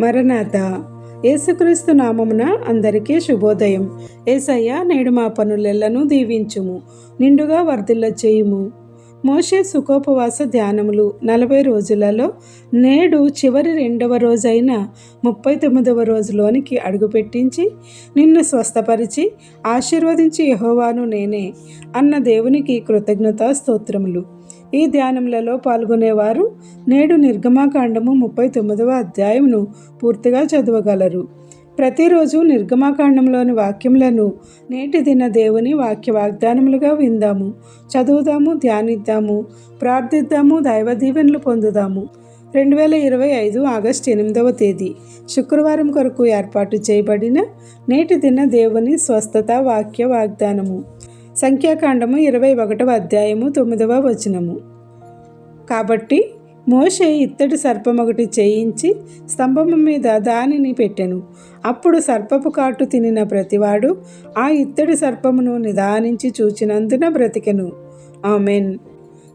మరణాత. యేసుక్రీస్తు నామమున అందరికీ శుభోదయం. ఏసయ్య నేడు మా పనులెల్లను దీవించుము నిండుగా వర్ధిల్ల చేయుము. మోషే సుఖోపవాస ధ్యానములు నలభై రోజులలో నేడు చివరి రెండవ రోజైన ముప్పై తొమ్మిదవ రోజులోనికి అడుగుపెట్టించి నిన్ను స్వస్థపరిచి ఆశీర్వదించి యహోవాను నేనే అన్న దేవునికి కృతజ్ఞతా స్తోత్రములు. ఈ ధ్యానములలో పాల్గొనేవారు నేడు నిర్గమాకాండము ముప్పై తొమ్మిదవ అధ్యాయమును పూర్తిగా చదవగలరు. ప్రతిరోజు నిర్గమాకాండంలోని వాక్యములను నేటి దిన దేవుని వాక్య వాగ్దానములుగా విందాము. చదువుదాము ధ్యానిద్దాము ప్రార్థిద్దాము దైవ దీవెనలు పొందుదాము. రెండు వేల ఇరవై ఐదు ఆగస్టు ఎనిమిదవ తేదీ. శుక్రవారం కొరకు ఏర్పాటు చేయబడిన నేటి దిన దేవుని స్వస్థత వాక్య వాగ్దానము. సంఖ్యాకాండము ఇరవై ఒకటవ అధ్యాయము తొమ్మిదవ వచనము. కాబట్టి మోషే ఇత్తడి సర్పం ఒకటి చేయించి స్తంభము మీద దానిని పెట్టెను. అప్పుడు సర్పపు కాటు తినిన ప్రతివాడు ఆ ఇత్తడి సర్పమును నిదానించి చూచినందున బ్రతికెను. ఆమెన్.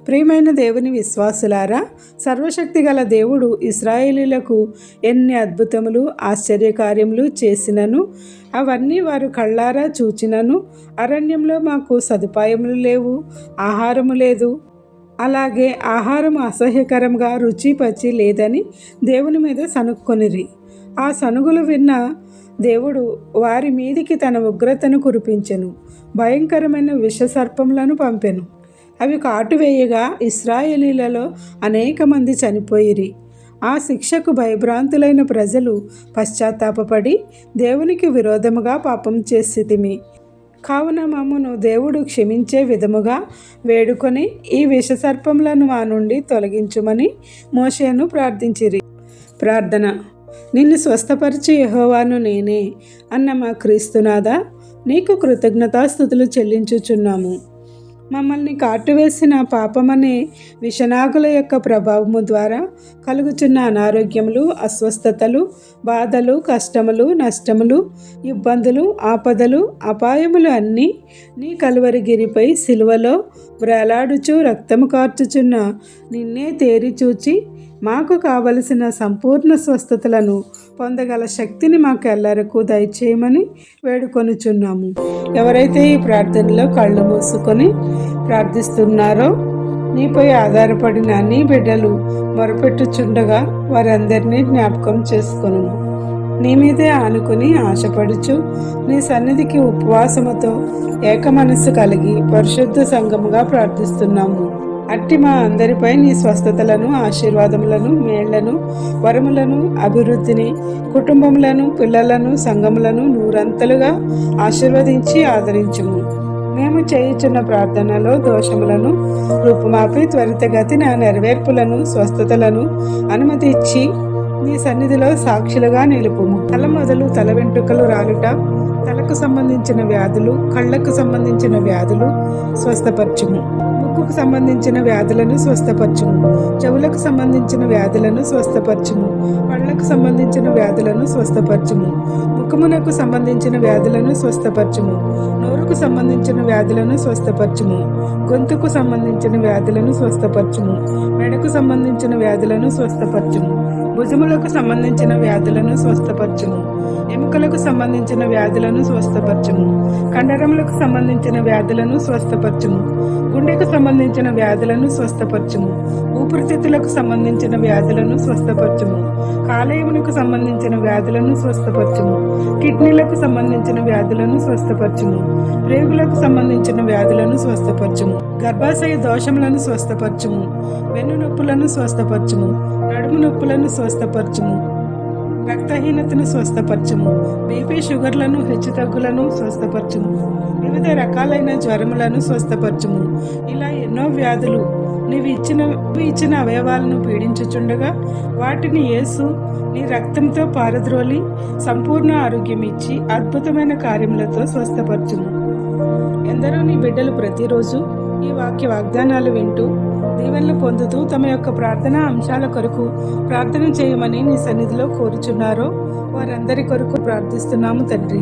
ప్రియమైన దేవుని విశ్వాసులారా సర్వశక్తి గల దేవుడు ఇస్రాయేలీలకు ఎన్ని అద్భుతములు ఆశ్చర్యకార్యములు చేసినను అవన్నీ వారు కళ్ళారా చూచినను. అరణ్యంలో మాకు సదుపాయములు లేవు ఆహారము లేదు. అలాగే ఆహారం అసహ్యకరంగా రుచి పచ్చి లేదని దేవుని మీద సనుక్కొనిరి ఆ సనుగులు విన్న దేవుడు వారి మీదికి తన ఉగ్రతను కురిపించెను భయంకరమైన విషసర్పములను పంపెను. అవి కాటువేయగా ఇస్రాయేలీలలో అనేక మంది చనిపోయిరి. ఆ శిక్షకు భయభ్రాంతులైన ప్రజలు పశ్చాత్తాపడి దేవునికి విరోధముగా పాపం చేసితిమి. కావున మమ్మను దేవుడు క్షమించే విధముగా వేడుకొని ఈ విషసర్పములను మా నుండి తొలగించుమని మోషేను ప్రార్థించిరి. ప్రార్థన. నిన్ను స్వస్థపరిచి యహోవాను నేనే అన్న మా క్రీస్తునాథ నీకు కృతజ్ఞతాస్థుతులు చెల్లించుచున్నాము. మమ్మల్ని కాటువేసిన పాపమనే విషనాగుల యొక్క ప్రభావము ద్వారా కలుగుచున్న అనారోగ్యములు అస్వస్థతలు బాధలు కష్టములు నష్టములు ఇబ్బందులు ఆపదలు అపాయములు అన్నీ నీ కలువరిగిరిపై సిలువలో వ్రేలాడుచు రక్తము కార్చుచున్న నిన్నే తేరి చూచి మాకు కావలసిన సంపూర్ణ స్వస్థతలను పొందగల శక్తిని మాకు ఎల్లరకు దయచేయమని వేడుకొనుచున్నాము. ఎవరైతే ఈ ప్రార్థనలో కళ్ళు మూసుకొని ప్రార్థిస్తున్నారో నీపై ఆధారపడిన నీ బిడ్డలు మొరపెట్టుచుండగా వారందరినీ జ్ఞాపకం చేసుకొను నీ మీదే ఆనుకుని ఆశపడుచు నీ సన్నిధికి ఉపవాసముతో ఏక మనస్సు కలిగి పరిశుద్ధ సంఘముగా ప్రార్థిస్తున్నాము. అట్టి మా అందరిపై నీ స్వస్థతలను ఆశీర్వాదములను మేళ్ళను వరములను అభివృద్ధిని కుటుంబములను పిల్లలను సంఘములను నూరంతలుగా ఆశీర్వదించి ఆదరించుము. మేము చేయుచున్న ప్రార్థనలో దోషములను రూపుమాపి త్వరితగతిన నెరవేర్పులను స్వస్థతలను అనుమతి ఇచ్చి నీ సన్నిధిలో సాక్షులుగా నిలుపుము. తల మొదలు తల వెంట్రుకలు రాలుట తలకు సంబంధించిన వ్యాధులు కళ్ళకు సంబంధించిన వ్యాధులు స్వస్థపరచుము. ముక్కుకు సంబంధించిన వ్యాధులను స్వస్థపరచును చెవులకు సంబంధించిన వ్యాధులను స్వస్థపరచును పళ్ళకు సంబంధించిన వ్యాధులను స్వస్థపరచుము. ముఖమునకు సంబంధించిన వ్యాధులను స్వస్థపరచుము. నోరుకు సంబంధించిన వ్యాధులను స్వస్థపరచుము. గొంతుకు సంబంధించిన వ్యాధులను స్వస్థపరచుము. మెడకు సంబంధించిన వ్యాధులను స్వస్థపరచుము. భుజములకు సంబంధించిన వ్యాధులను స్వస్థపరచుము. ఎముకలకు సంబంధించిన వ్యాధులను స్వస్థపరచుము. కండరములకు సంబంధించిన వ్యాధులను స్వస్థపరచుము. గుండెకు సంబంధించిన వ్యాధులను స్వస్థపరచుము. ఊపిరితిత్తులకు సంబంధించిన వ్యాధులను స్వస్థపరచుము. కాలేయమునకు సంబంధించిన వ్యాధులను స్వస్థపరచుము. కిడ్నీలకు సంబంధించిన వ్యాధులను స్వస్థపరచుము. ప్రేగులకు సంబంధించిన వ్యాధులను స్వస్థపరచుము. గర్భాశయ దోషములను స్వస్థపరచుము. వెన్ను నొప్పులను స్వస్థపరచుము. నడుము నొప్పులను స్వస్థపరచుము. రక్తహీనతను స్వస్థపరచుము. బీపీ షుగర్లను హెచ్చుతగ్గులను స్వస్థపరచుము. వివిధ రకాలైన జ్వరములను స్వస్థపరచుము. ఇలా ఎన్నో వ్యాధులు నీవు ఇచ్చిన ఇచ్చిన అవయవాలను పీడించుచుండగా వాటిని యేసు నీ రక్తంతో పారద్రోలి సంపూర్ణ ఆరోగ్యం ఇచ్చి అద్భుతమైన కార్యములతో స్వస్థపరచుము. ఎందరో నీ బిడ్డలు ప్రతిరోజు ఈ వాక్య వాగ్దానాలు వింటూ దీవెనలు పొందుతూ తమ యొక్క ప్రార్థన అంశాల కొరకు ప్రార్థన చేయమని నీ సన్నిధిలో కోరుచున్నారో వారందరి కొరకు ప్రార్థిస్తున్నాము తండ్రి.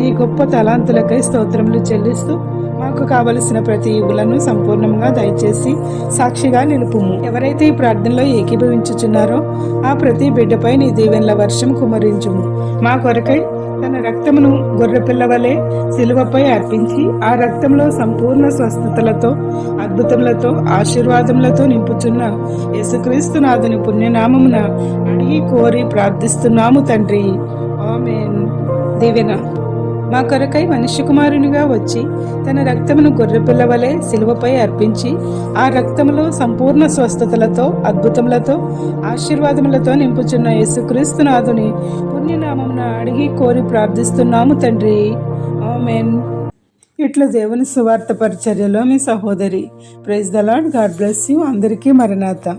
నీ గొప్ప తలాంతులకై స్తోత్రములు చెల్లిస్తూ మాకు కావలసిన ప్రతి ఇవులను సంపూర్ణంగా దయచేసి సాక్షిగా నిలుపుము. ఎవరైతే ఈ ప్రార్థనలో ఏకీభవించుచున్నారో ఆ ప్రతి బిడ్డపై నీ దీవెనల వర్షం కుమరించుము. మా కొరకై తన రక్తమును గొర్రెపిల్ల వలె సిలువపై అర్పించి ఆ రక్తంలో సంపూర్ణ స్వస్థతలతో అద్భుతములతో ఆశీర్వాదములతో నింపుచున్న యేసుక్రీస్తు నాథుని పుణ్యనామమున అడిగి కోరి ప్రార్థిస్తున్నాము తండ్రి. ఆమేన్. దీవెన. మా కొరకై మనిషి కుమారునిగా వచ్చి తన రక్తమును గొర్రెపిల్ల వలె సిలువపై అర్పించి ఆ రక్తములో సంపూర్ణ స్వస్థతలతో అద్భుతములతో ఆశీర్వాదములతో నింపుచున్న యేసుక్రీస్తునాథుని పుణ్యనామమున అడిగి కోరి ప్రార్థిస్తున్నాము తండ్రి. ఆమెన్. ఇట్లా దేవుని సువార్త పరిచర్యలో మీ సహోదరి. Praise the Lord God bless you. అందరికీ మరణాత.